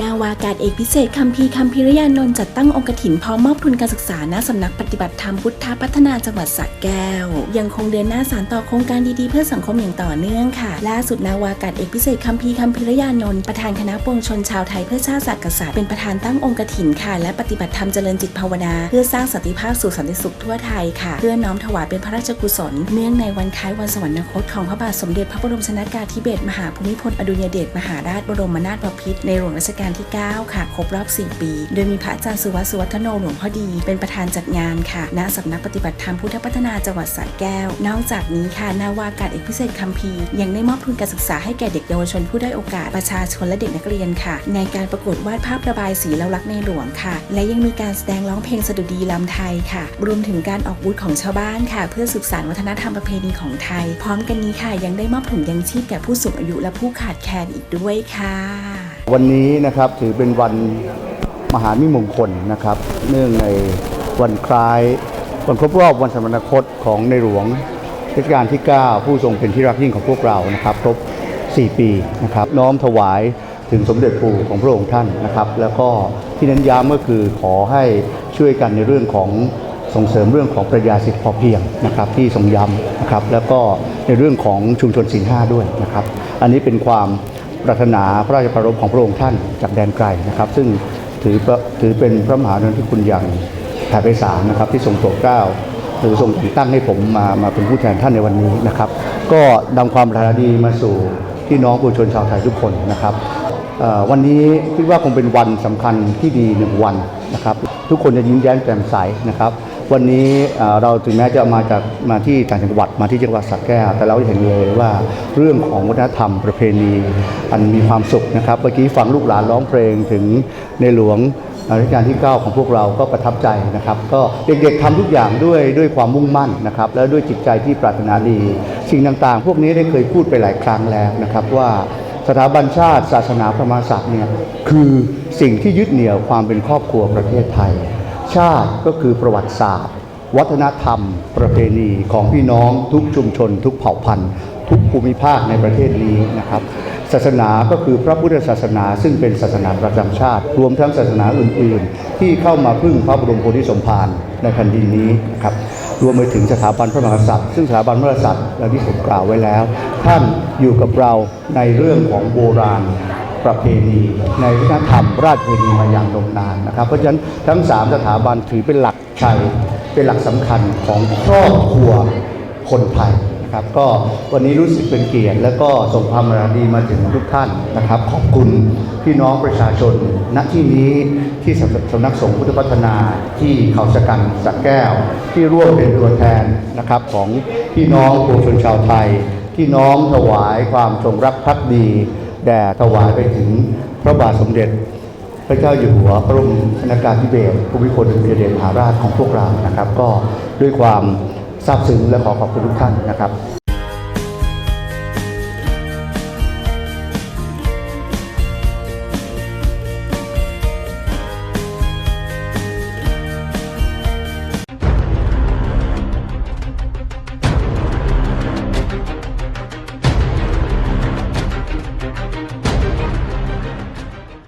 นาวากาศเอกพิเศษคัมพีคัมพีรยานนท์จัดตั้งองค์กฐินพร้อมมอบทุนการศึกษาณสำนักปฏิบัติธรรมพุทธพัฒนาจังหวัดสระแก้ว ยังคงเดินหน้าสานต่อโครงการดีๆเพื่อสังคมอย่างต่อเนื่องค่ะ ล่าสุดนาวากาศเอกพิเศษคัมพีคัมพีรยานนท์ประธานคณะปวงชนชาวไทยเพื่อชาติศาสตร์กษัตริย์เป็นประธานตั้งองค์กฐินค่ะ และปฏิบัติธรรมเจริญจิตภาวนา เพื่อสร้างสันติภาพสู่สันติสุขทั่วไทยค่ะ เพื่อน้อมถวายเป็นพระราชกุศล เนื่องในวันคล้ายวันสวรรคตของพระบาทสมเด็จพระบรมชนกาธิเบศรมหาภูมิพลอดุลยเดชมหาราชบรมนาถบพิตรในหลวงรัชกาลที่ 9 ค่ะครบรอบ 4 ปี โดยมีพระอาจารย์สุวัสดิ์สุวัฒโนหลวงพ่อดี เป็นประธานจัดงานค่ะณสำนักปฏิบัติธรรมพุทธพัฒนาจังหวัดสระแก้ว นอกจากนี้ค่ะนาวากาศเอกพิเศษคัมพีร์ยังได้มอบทุนการศึกษาให้แก่เด็กเยาวชนผู้ได้โอกาสประชาชนและเด็กนักเรียนค่ะ ในการประกวดวาดภาพระบายสีแล้วรักในหลวงค่ะ และยังมีการแสดงร้องเพลงสดุดีลำไทยค่ะ รวมถึงการออกบูธของชาวบ้านค่ะ เพื่อสืบสานวัฒนธรรมประเพณีของไทย พร้อมกันนี้ค่ะ ยังได้มอบถุงยังชีพแก่ผู้สูงอายุและผู้ขาดแคลนอีกด้วยค่ะ วันนี้นะครับถือเป็นวันมหามิมงคลนะครับ เนื่องในวันคล้ายวันครบรอบวันสมรคตของในหลวงรัชกาลที่ 9 ผู้ทรงเป็นที่รักยิ่งของพวกเรานะครับ ครบ 4 ปีนะครับ น้อมถวายถึงสมเด็จปู่ของพระองค์ท่านนะครับ แล้วก็ที่เน้นย้ำก็คือขอให้ช่วยกันในเรื่องของส่งเสริมเรื่องของปรัชญาเศรษฐพอเพียงนะครับ ที่ทรงย้ำนะครับ แล้วก็ในเรื่องของชุมชนศีลห้าด้วยนะครับ อันนี้เป็นความ ปรารถนาพระราชประรมของพระองค์ท่านจากแดนไกลนะครับ ซึ่งถือถือเป็นพระมหากรุณาธิคุณอย่างแผ่ไพศานะครับที่ทรงโปรดเกล้าหรือทรงแต่งตั้งให้ผมมามาเป็นผู้แทนท่านในวันนี้นะครับ ก็นำความปรารถนาดีมาสู่พี่น้องประชาชนชาวไทยทุกคนนะครับวันนี้คิดว่าคงเป็นวันสำคัญที่ดีหนึ่งวันนะครับ ทุกคนจะยิ้มแย้มแจ่มใสนะครับ วันนี้เราถึงแม้จะมาจากมาที่ต่างจังหวัดมาที่จังหวัดสระแก้วแต่เราเห็นเลยว่าเรื่องของวัฒนธรรมประเพณีอันมีความสุขนะครับเมื่อกี้ฟังลูกหลานร้องเพลงถึงในหลวงรัชกาลที่ 9 ของพวกเราก็ประทับใจนะครับ ก็เด็กๆทำทุกอย่างด้วยด้วยความมุ่งมั่นนะครับ และด้วยจิตใจที่ปรารถนาดี สิ่งต่างๆ พวกนี้ได้เคยพูดไปหลายครั้งแล้วนะครับว่าสถาบันชาติศาสนาพระมหากษัตริย์เนี่ยคือสิ่งที่ยึดเหนี่ยวความเป็นครอบครัวประเทศไทย ชาติก็คือประวัติศาสตร์ วัฒนธรรม ประเพณีของพี่น้องทุกชุมชน ทุกเผ่าพันธุ์ ทุกภูมิภาคในประเทศนี้นะครับศาสนาก็คือพระพุทธศาสนาซึ่งเป็นศาสนาประจำชาติ รวมทั้งศาสนาอื่น ๆ ที่เข้ามาพึ่งพระบรมโพธิสมภารในแผ่นดินนี้นะครับรวมไปถึงสถาบันพระมหากษัตริย์ ซึ่งสถาบันพระมหากษัตริย์อย่าที่ผมกล่าวไว้แล้ว ท่านอยู่กับเราในเรื่องของโบราณ ประเพณีในวัฒนธรรมราชประเพณีมาอย่างนมนานนะครับ เพราะฉะนั้นทั้ง 3 สถาบันถือเป็นหลักชัยเป็นหลักสำคัญของครอบครัวคนไทยนะครับก็วันนี้รู้สึกเป็นเกียรติ และก็ส่งความราดีมาถึงทุกท่านนะครับ ขอบคุณพี่น้องประชาชน ณที่นี้ที่สำนักสงฆ์พุทธพัฒนาที่เขาสกันสักแก้ว ที่ร่วมเป็นตัวแทนนะครับของพี่น้องปวงชนชาวไทย ที่น้อมถวายความจงรักภักดี แด่ถวายไปถึงพระบาทสมเด็จ พระเจ้าอยู่หัวพระบรมชนกาธิเบศรภูมิพลอดุลยเดชมหาราชของพวกเรานะครับ ก็ด้วยความซาบซึ้งและขอขอบคุณทุกท่านนะครับ